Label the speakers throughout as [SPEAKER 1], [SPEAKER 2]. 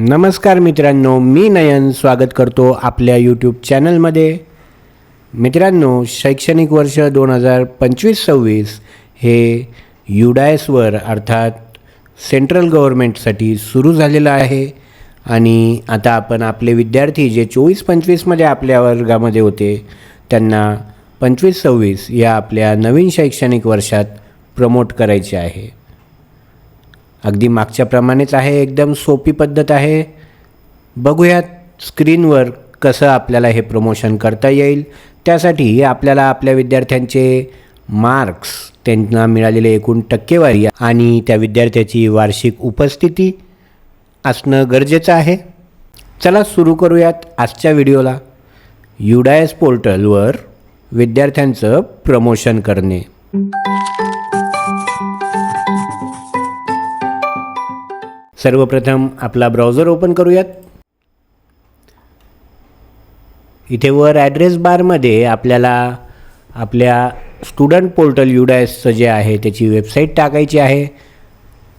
[SPEAKER 1] नमस्कार मित्रांनो मी नयन स्वागत करतो आपल्या यूट्यूब चॅनलमध्ये मित्रांनो शैक्षणिक वर्ष दोन हजार पंचवीस सव्वीस हे युडायसवर अर्थात सेंट्रल गव्हर्मेंटसाठी सुरू झालेलं आहे आणि आता आपण आपले विद्यार्थी जे चोवीस पंचवीसमध्ये आपल्या वर्गामध्ये होते त्यांना पंचवीस सव्वीस या आपल्या नवीन शैक्षणिक वर्षात प्रमोट करायचे आहे. अगदी मागच्याप्रमाणेच आहे एकदम सोपी पद्धत आहे. बघूयात स्क्रीनवर कसं आपल्याला हे प्रमोशन करता येईल. त्यासाठी आपल्याला आपल्या विद्यार्थ्यांचे मार्क्स त्यांना मिळालेले एकूण टक्केवारी आणि त्या विद्यार्थ्याची वार्षिक उपस्थिती असणं गरजेचं आहे. चला सुरू करूयात आजच्या व्हिडिओला. युडायस पोर्टलवर विद्यार्थ्यांचं प्रमोशन करणे. सर्वप्रथम आपला ब्राउझर ओपन करूयात. इथे वर ॲड्रेस बारमध्ये आपल्याला आपल्या स्टुडंट पोर्टल युडायसचं जे आहे त्याची वेबसाईट टाकायची आहे.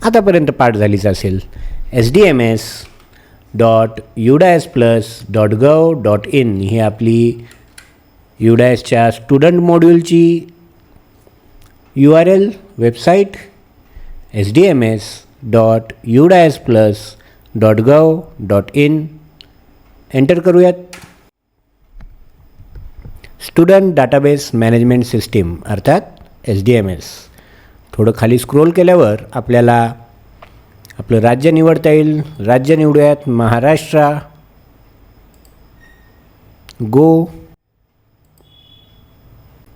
[SPEAKER 1] आतापर्यंत पाठ झालीच असेल. S D M S dot UDISE plus dot gov dot in ही आपली युडायसच्या student मॉड्यूलची U R L website S D M S dot UDISE plus dot gov dot in. Enter करूयात. स्टुडंट डाटाबेस मॅनेजमेंट सिस्टीम अर्थात S D M S थोडं खाली scroll केल्यावर आपल्याला आपलं राज्य निवडता येईल. राज्य निवडूयात. महाराष्ट्र. गो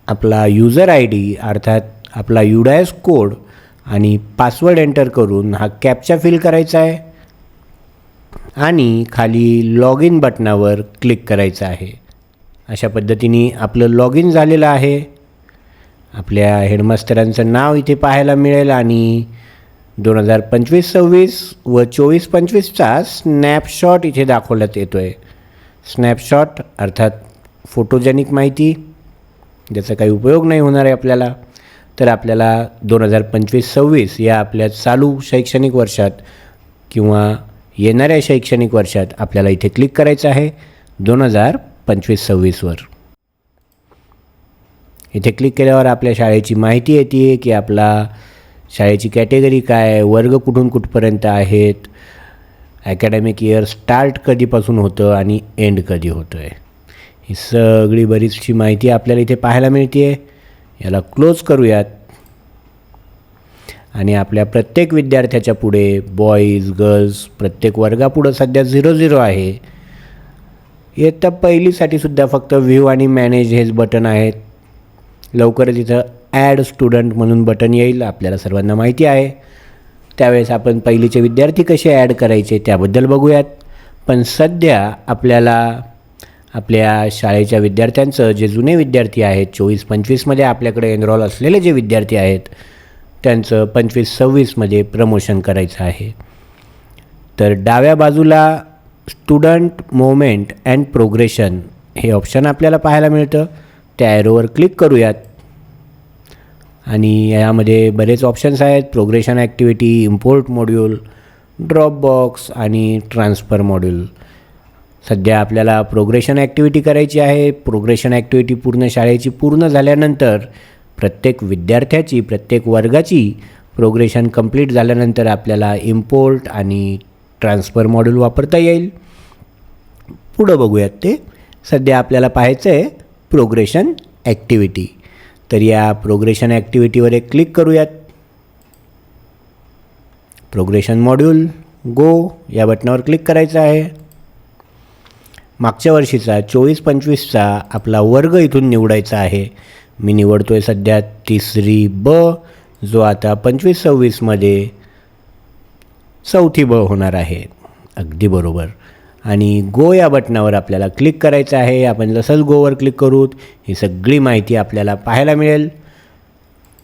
[SPEAKER 1] आपला युजर आय डी अर्थात आपला युडायस कोड आणि पासवर्ड एंटर करून हा कॅपचा फिल करायचा आहे. आणि खाली लॉग इन बटनावर क्लिक करायचं आहे. अशा पद्धतीने आपलं लॉग इन झालेलं आहे. आपल्या हेडमास्तरांचं नाव इथे पाहायला मिळेल आणि दोन हजार पंचवीस सव्वीस व चोवीस पंचवीसचा स्नॅपशॉट इथे दाखवण्यात येतो आहे स्नॅपशॉट अर्थात फोटोजेनिक माहिती. ज्याचा काही उपयोग नाही होणार आहे आपल्याला. तर आपल्याला दोन हजार पंचवीस सव्वीस या आपल्या चालू शैक्षणिक वर्षात किंवा येणाऱ्या शैक्षणिक वर्षात आपल्याला इथे क्लिक करायचं आहे दोन हजार पंचवीस सव्वीसवर इथे क्लिक केल्यावर आपल्या शाळेची माहिती येते की आपला शाळेची कॅटेगरी काय आहे वर्ग कुठून कुठपर्यंत आहेत ॲकॅडमिक इयर स्टार्ट कधीपासून होतं आणि एंड कधी होतं आहे ही सगळी बरीचशी माहिती आपल्याला इथे पाहायला मिळते आहे याला क्लोज करूयात. आणि आपल्या प्रत्येक विद्यार्थ्याच्या पुढे बॉईज गर्ल्स प्रत्येक वर्गापुढं सध्या झिरो झिरो आहे. इयत्ता पहिलीसाठी सुद्धा फक्त व्ह्यू आणि मॅनेज हेच बटन आहेत. लवकरच इथं ॲड स्टुडंट म्हणून बटन येईल आपल्याला सर्वांना माहिती आहे. त्यावेळेस आपण पहिलीचे विद्यार्थी कसे ॲड करायचे त्याबद्दल बघूयात. पण सध्या आपल्याला आपल्या शाळेच्या विद्यार्थ्यांचं जे जुने विद्यार्थी आहेत चोवीस पंचवीसमध्ये आपल्याकडे एनरॉल असलेले जे विद्यार्थी आहेत त्यांचं पंचवीस सव्वीसमध्ये प्रमोशन करायचं आहे. तर डाव्या बाजूला स्टुडंट मोमेंट अँड प्रोग्रेशन हे ऑप्शन आपल्याला पाहायला मिळतं. त्या ॲरोवर क्लिक करूयात. आणि यामध्ये बरेच ऑप्शन्स आहेत. Progression activity import module drop box आणि ट्रान्सफर मॉड्यूल सध्या आपल्याला प्रोग्रेशन ॲक्टिव्हिटी करायची आहे. प्रोग्रेशन ॲक्टिव्हिटी पूर्ण शाळेची पूर्ण झाल्यानंतर प्रत्येक विद्यार्थ्याची प्रत्येक वर्गाची प्रोग्रेशन कंप्लीट झाल्यानंतर आपल्याला इम्पोर्ट आणि ट्रान्सफर मॉड्यूल वापरता येईल. पुढं बघूयात ते. सध्या आपल्याला पाहायचं आहे प्रोग्रेशन ॲक्टिव्हिटी तर या प्रोग्रेशन ॲक्टिव्हिटीवर एक क्लिक करूयात. प्रोग्रेशन मॉड्यूल गो या बटनावर क्लिक करायचं आहे. मागच्या वर्षीचा चोवीस पंचवीसचा आपला वर्ग इथून निवडायचा आहे. मी निवडतो आहे सध्या तिसरी ब जो आता पंचवीस सव्वीसमध्ये चौथी ब होणार आहे. अगदी बरोबर. आणि गो या बटनावर आपल्याला क्लिक करायचं आहे. आपण जसंच गोवर क्लिक करूत ही सगळी माहिती आपल्याला पाहायला मिळेल.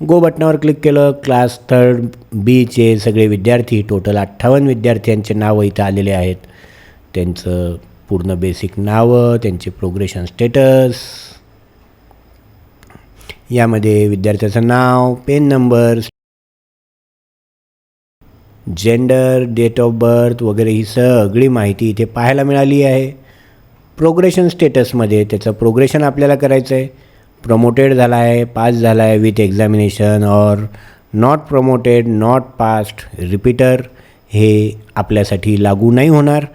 [SPEAKER 1] गो बटनावर क्लिक केलं क्लास थर्ड बीचे सगळे विद्यार्थी टोटल अठ्ठावन्न विद्यार्थ्यांचे नावं इथं आलेले आहेत. त्यांचं पूर्ण बेसिक नावं त्यांचे प्रोग्रेशन स्टेटस यामध्ये विद्यार्थ्याचं नाव PEN number gender date of birth वगैरे ही सगळी माहिती इथे पाहायला मिळाली आहे. प्रोग्रेशन स्टेटसमध्ये त्याचं प्रोग्रेशन आपल्याला करायचं आहे. प्रमोटेड झाला आहे पास झाला आहे with examination or not promoted not passed repeater हे आपल्यासाठी लागू नाही होणार.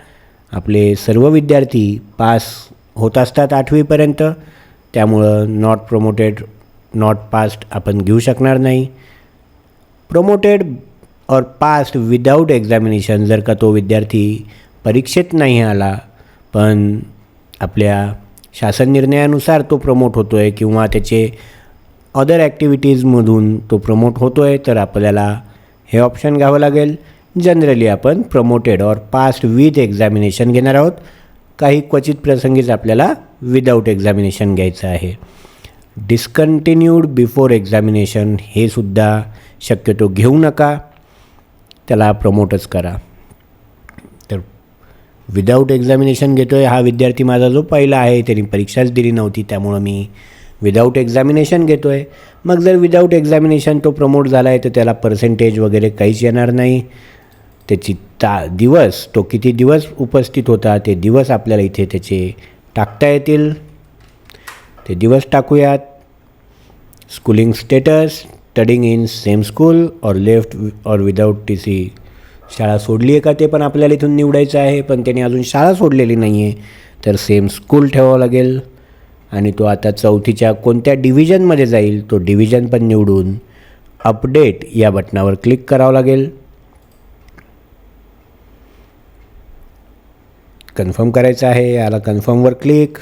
[SPEAKER 1] आपले सर्व विद्यार्थी पास होत असतात आठवीपर्यंत. त्यामुळं नॉट प्रमोटेड नॉट पास्ट आपण घेऊ शकणार नाही. प्रमोटेड और पास्ट विदाऊट एक्झामिनेशन जर का तो विद्यार्थी परीक्षेत नाही आला पण आपल्या शासन निर्णयानुसार तो प्रमोट होतो आहे किंवा त्याचे अदर ॲक्टिव्हिटीजमधून तो प्रमोट होतो आहे तर आपल्याला हे ऑप्शन घ्यावं लागेल. जनरली आपण प्रमोटेड और पास्ट विथ एक्झामिनेशन घेणार आहोत. काही क्वचित प्रसंगीच आपल्याला विदाऊट एक्झामिनेशन घ्यायचं आहे. डिस्कंटिन्यूड बिफोर एक्झामिनेशन हे सुद्धा शक्यतो घेऊ नका. त्याला प्रमोटच करा. तर विदाऊट एक्झामिनेशन घेतो आहे हा विद्यार्थी माझा जो पहिला आहे त्यांनी परीक्षाच दिली नव्हती त्यामुळं मी विदाऊट एक्झामिनेशन घेतो आहे मग जर विदाऊट एक्झामिनेशन तो प्रमोट झाला आहे तर त्याला पर्सेंटेज वगैरे काहीच येणार नाही. त्याची ता दिवस तो किती दिवस उपस्थित होता ते दिवस आपल्याला इथे त्याचे टाकता येतील. ते दिवस टाकूयात. Schooling status studying in same school or left or without T C शाळा सोडली आहे का ते पण आपल्याला इथून निवडायचं आहे पण त्याने अजून शाळा सोडलेली नाही आहे तर सेम स्कूल ठेवावं लागेल. आणि तो आता चौथीच्या कोणत्या डिव्हिजनमध्ये जाईल तो डिव्हिजन पण निवडून अपडेट या बटनावर क्लिक करावं लागेल. कन्फर्म करायचं आहे याला कन्फर्मवर क्लिक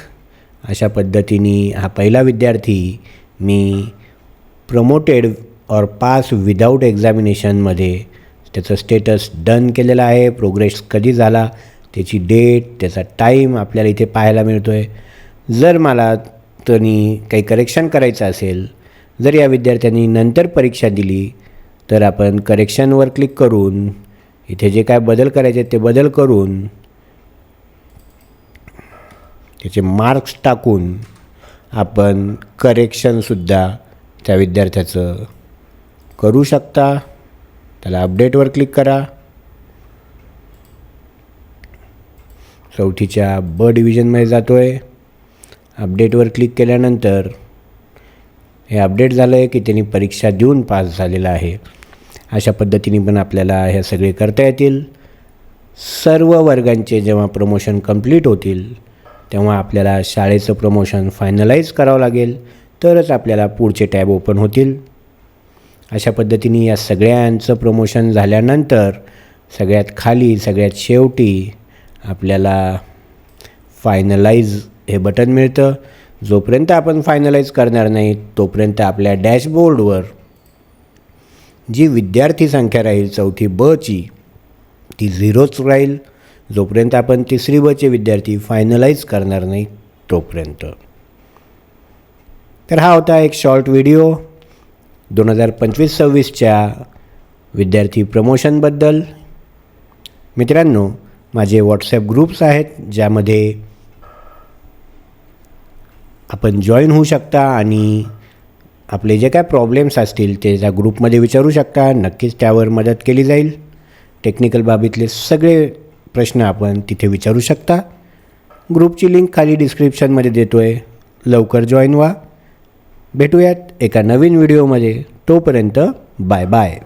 [SPEAKER 1] अशा पद्धतीने हा पहिला विद्यार्थी मी प्रमोटेड और पास विदाऊट एक्झामिनेशनमध्ये त्याचं स्टेटस डन केलेलं आहे. प्रोग्रेस कधी झाला त्याची डेट त्याचा टाईम आपल्याला इथे पाहायला मिळतो आहे जर मला त्यांनी काही करेक्शन करायचं असेल जर या विद्यार्थ्यांनी नंतर परीक्षा दिली तर आपण करेक्शनवर क्लिक करून इथे जे काय बदल करायचे ते बदल करून त्याचे मार्क्स टाकून आपण करेक्शनसुद्धा त्या विद्यार्थ्याचं करू शकता. त्याला अपडेटवर क्लिक करा. चौथीच्या ब डिव्हिजनमध्ये जातो आहे अपडेटवर क्लिक केल्यानंतर हे अपडेट झालं आहे की त्यांनी परीक्षा देऊन पास झालेला आहे. अशा पद्धतीने पण आपल्याला हे सगळे करता येतील. सर्व वर्गांचे जेव्हा प्रमोशन कंप्लीट होतील तेव्हा आपल्याला शाळेचं प्रमोशन फायनलाईज करावं लागेल तरच आपल्याला पुढचे टॅब ओपन होतील. अशा पद्धतीने या सगळ्यांचं प्रमोशन झाल्यानंतर सगळ्यात खाली सगळ्यात शेवटी आपल्याला फायनलाईज हे बटन मिळतं. जोपर्यंत आपण फायनलाईज करणार नाही तोपर्यंत आपल्या डॅशबोर्डवर जी विद्यार्थी संख्या राहील चौथी बची ती झिरोच राहील. जोपर्यंत आपण तिसरी बचे विद्यार्थी फायनलाईज करणार नाही तोपर्यंत. तर हा होता एक शॉर्ट व्हिडिओ दोन हजार पंचवीस सव्वीसच्या विद्यार्थी प्रमोशनबद्दल मित्रांनो माझे व्हॉट्सॲप ग्रुप्स आहेत ज्यामध्ये आपण जॉईन होऊ शकता आणि आपले जे काय प्रॉब्लेम्स असतील ते त्या ग्रुपमध्ये विचारू शकता. नक्कीच त्यावर मदत केली जाईल. टेक्निकल बाबीतले सगळे प्रश्न आपण तिथे विचारू शकता. ग्रुपची लिंक खाली डिस्क्रिप्शनमध्ये देतो आहे लवकर जॉईन व्हा. भेटूयात एका नवीन व्हिडिओमध्ये. तोपर्यंत बाय बाय.